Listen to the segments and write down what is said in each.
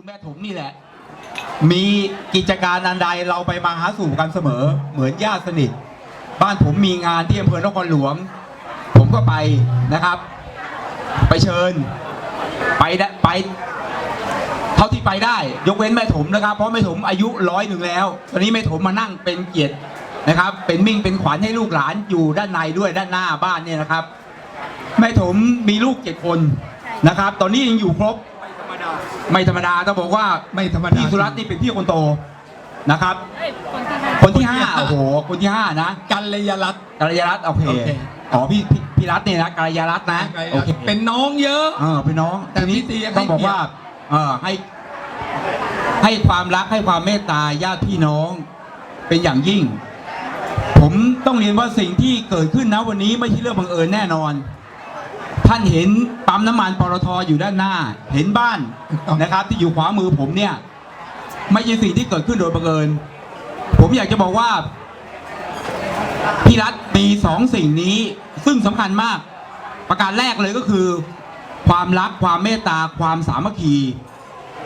คุณแม่ถมนี่แหละ มีกิจการอันใดเราไปมาหาสู่กันเสมอ เหมือนญาติสนิท บ้านผมมีงานที่อำเภอนครหลวง ผมก็ไปนะครับ ไปเชิญ ไปได้ไปเท่าที่ไปได้ ยกเว้นแม่ถมนะครับ เพราะแม่ถมอายุร้อยหนึ่งแล้ว ตอนนี้แม่ถมมานั่งเป็นเกียรตินะครับ เป็นมิ่งเป็นขวัญให้ลูกหลานอยู่ด้านในด้วยด้านหน้าบ้านเนี่ยนะครับ แม่ถมมีลูกเจ็ดคนนะครับ ตอนนี้ยังอยู่ครบ ไม่ธรรมดาต้องบอกว่าไม่ธรรมดา พี่สุรัตน์นี่เป็นพี่คนโตนะครับเอ้ยคนที่ห้าคนที่ห้าโอ้โหคนที่ห้านะกัลยรัตน์ กัลยารัตน์โอเคโอเค อ๋อพี่พี่พี่รัตน์เนี่ยนะกัลยารัตน์นะโอเคเป็นน้องเยอะ เออพี่น้องแต่ทีนี้พี่ตีให้ต้องบอกว่า เออให้ ให้ความรักให้ความเมตตาญาติพี่น้อง เป็นอย่างยิ่ง ผมต้องเรียนว่าสิ่งที่เกิดขึ้นนะวันนี้ไม่ใช่เรื่องบังเอิญแน่นอน ท่านเห็นปั๊มน้ำมันปตทอยู่ด้านหน้า เห็นบ้านนะครับ ที่อยู่ขวามือผมเนี่ย ไม่ใช่สิ่งที่เกิดขึ้นโดยบังเอิญผมอยากจะบอกว่าพี่รัฐมีสองสิ่งนี้ซึ่งสำคัญมาก ประการแรกเลยก็คือ ความรักความเมตตาความสามัคคี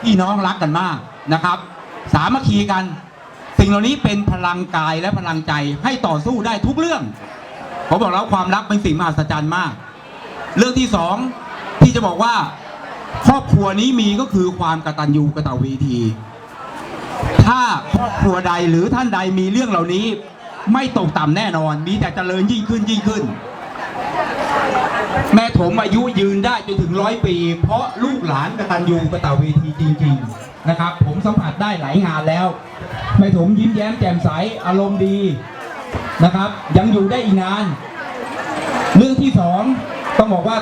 พี่น้องรักกันมากนะครับ สามัคคีกัน สิ่งเหล่านี้เป็นพลังกายและพลังใจให้ต่อสู้ได้ทุกเรื่องผมบอกแล้วความรักเป็นสิ่งมหัศจรรย์มาก เรื่องที่สองที่จะบอกว่า ครอบครัวนี้มีก็คือความกตัญญูกตเวที ถ้าครอบครัวใดหรือท่านใดมีเรื่องเหล่านี้ ไม่ตกต่ำแน่นอน มีแต่เจริญยิ่งขึ้นยิ่งขึ้น แม่ผมอายุยืนได้จนถึงร้อยปี เพราะลูกหลานกตัญญูกตเวทีจริง ๆนะครับ ผมสัมผัสได้หลายงานแล้ว แม่ผมยิ้มแย้มแจ่มใสอารมณ์ดีนะครับ ยังอยู่ได้อีกนาน เรื่องที่สอง ต้องบอกว่า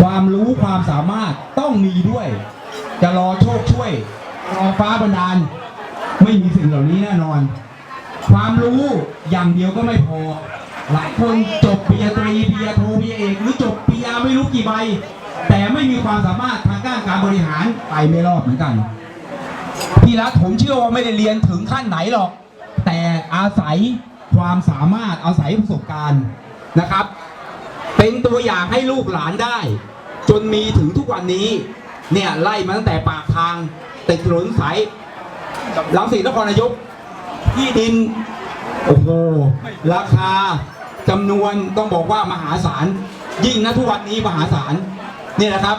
ความรู้ความสามารถต้องมีด้วย จะรอโชคช่วย รอฟ้าบันดาล ไม่มีสิ่งเหล่านี้แน่นอน ความรู้อย่างเดียวก็ไม่พอ หลายคนจบปริญญาตรีปริญญาโทปริญญาเอกหรือจบปริญญาไม่รู้กี่ใบ แต่ไม่มีความสามารถทางด้านการบริหารไปไม่รอดเหมือนกันพี่รัฐผมเชื่อว่าไม่ได้เรียนถึงขั้นไหนหรอก แต่อาศัยความสามารถอาศัยประสบการณ์นะครับ เป็นตัวอย่างให้ลูกหลานได้ จนมีถึงทุกวันนี้ เนี่ยไล่มาตั้งแต่ปากทางติดถนนสายลังสีนครนายกที่ดิน โอ้โห ราคาจำนวนต้องบอกว่ามหาศาล ยิ่งนะทุกวันนี้มหาศาลนี่แหละครับ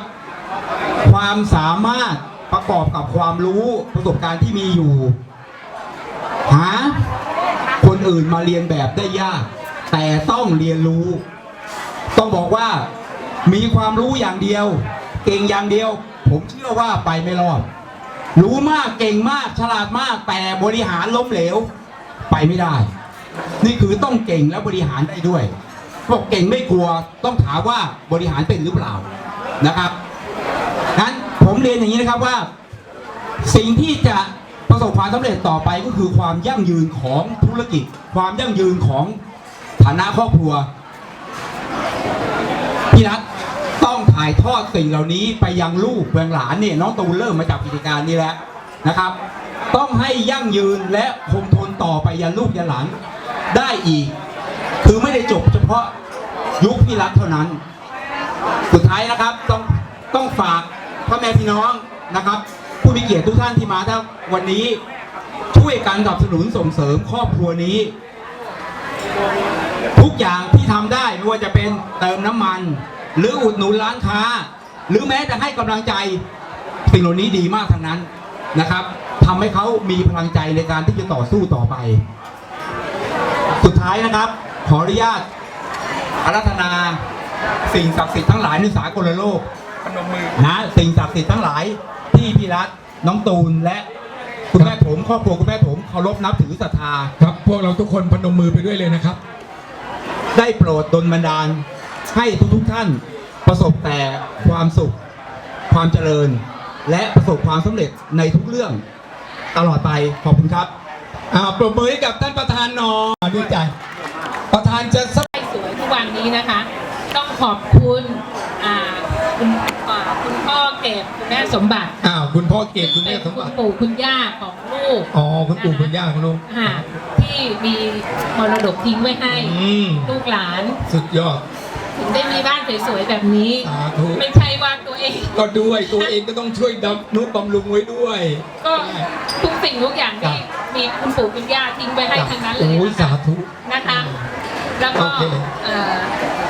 ความสามารถประกอบกับความรู้ประสบการณ์ที่มีอยู่ หา คนอื่นมาเรียนแบบได้ยาก แต่ต้องเรียนรู้ ต้องบอกว่ามีความรู้อย่างเดียว เก่งอย่างเดียว ผมเชื่อว่าไปไม่รอดรู้มากเก่งมากฉลาดมากแต่บริหารล้มเหลว ไปไม่ได้ นี่คือต้องเก่งและบริหารได้ด้วยบอกเก่งไม่กลัวต้องถามว่าบริหารเป็นหรือเปล่านะครับนั้นผมเรียนอย่างนี้นะครับว่า สิ่งที่จะประสบความสำเร็จต่อไปก็คือความยั่งยืนของธุรกิจ ความยั่งยืนของฐานะครอบครัว พี่รัฐต้องถ่ายทอดสิ่งเหล่านี้ไปยังลูกยังหลานเนี่ยน้องตูนเริ่มมาจากกิจการนี้แล้วนะครับ ต้องให้ยั่งยืนและคงทนต่อไปยันลูกยันหลานได้อีก คือไม่ได้จบเฉพาะยุคพี่รัฐเท่านั้น สุดท้ายนะครับต้องต้องฝากพ่อแม่พี่น้องนะครับ ผู้มีเกียรติทุกท่านที่มาทั้งวันนี้ช่วยกันสนับสนุนส่งเสริมครอบครัวนี้ ทุกอย่าง ว่าจะเป็นเติมน้ำมัน หรืออุดหนุนร้านค้า หรือแม้แต่ให้กำลังใจสิ่งเหล่านี้ดีมากทั้งนั้นนะครับทำให้เขามีพลังใจในการที่จะต่อสู้ต่อไป สุดท้ายนะครับ ขออนุญาตอารัธนา สิ่งศักดิ์สิทธิ์ทั้งหลายในสากลโลกนมมือนะสิ่งศักดิ์สิทธิ์ทั้งหลายที่พี่รัฐน้องตูนและคุณแม่ผมครอบครัวคุณแม่ผมเคารพนับถือศรัทธาครับ พวกเราทุกคนพนมมือไปด้วยเลยนะครับ ได้โปรดดลบันดาล ให้ทุกๆท่านประสบแต่ความสุข ความเจริญ และประสบความสำเร็จในทุกเรื่องตลอดไปขอบคุณครับอ่าปรบมือให้กับท่านประธานหนอยด้วยใจ ประธานจะสักให้สวยทุกวันนี้นะคะ ต้องขอบคุณอ่าคุณอ่าคุณพ่อเก็บคุณแม่สมบัติอ้าวคุณพ่อเกศคุณเป็แม่นสมคุบัณติปู่คุณย่าของลูก อ๋อคุณปู่คุณย่าของลูก ค่ะที่ มีมรดกทิ้งไว้ให้อืม ลูกหลาน สุดยอด ถึงได้มีบ้านสวยๆแบบนี้ สาธุ ไม่ใช่ว่าตัวเอง ก็ด้วยตัวเองก็ต้องช่วยดำนุบำรุงไว้ด้วย ก็ทุกสิ่งทุกอย่างที่จ้ะมีคุณปู่คุณย่าทิ้งไว้ให้ทั้งนั้นเลยโอ้ยนะสาคะธุ นะคะ แล้วก็โอเค เอ่อ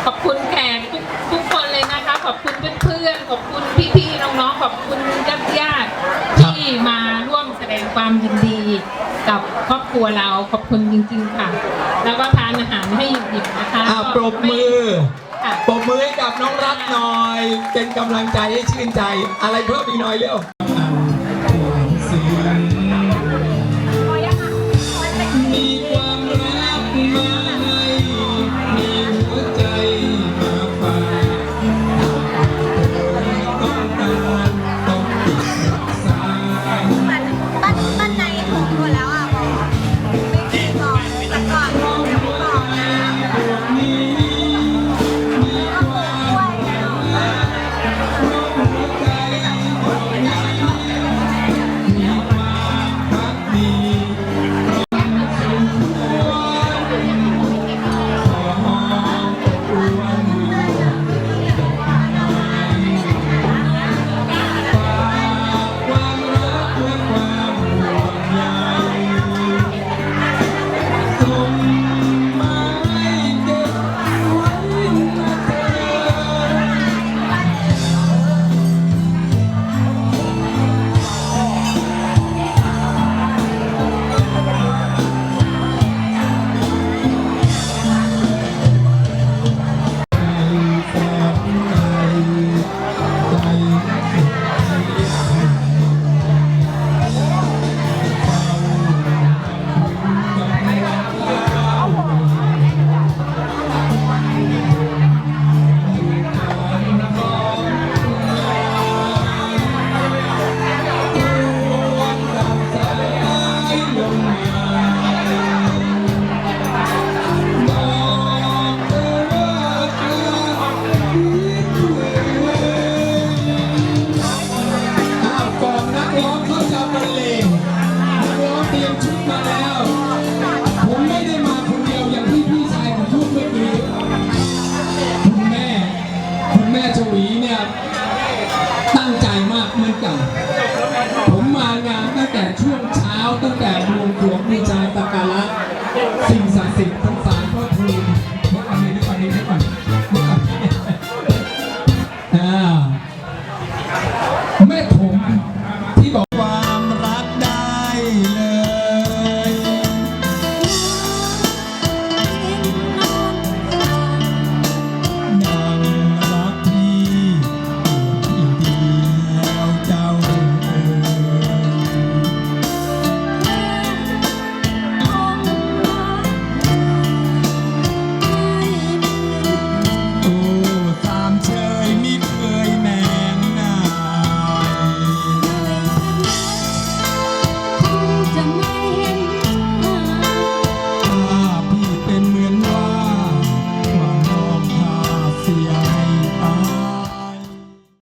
ขอบคุณแขกทุกทุกคนเลยนะคะ ขอบคุณเพื่อนๆขอบคุณพี่ๆน้องๆขอบคุณญาติญาติๆที่มาร่วมแสดง ความยินดีกับครอบครัวเราขอบคุณจริงๆค่ะ แล้วก็ทานอาหารให้อิ่มๆนะคะอ่าปรบมือ ค่ะ ปรบมือให้กับน้องรัฐหน่อย เป็นกำลังใจให้ชื่นใจ อะไรเพิ่มอีกหน่อยเร็ว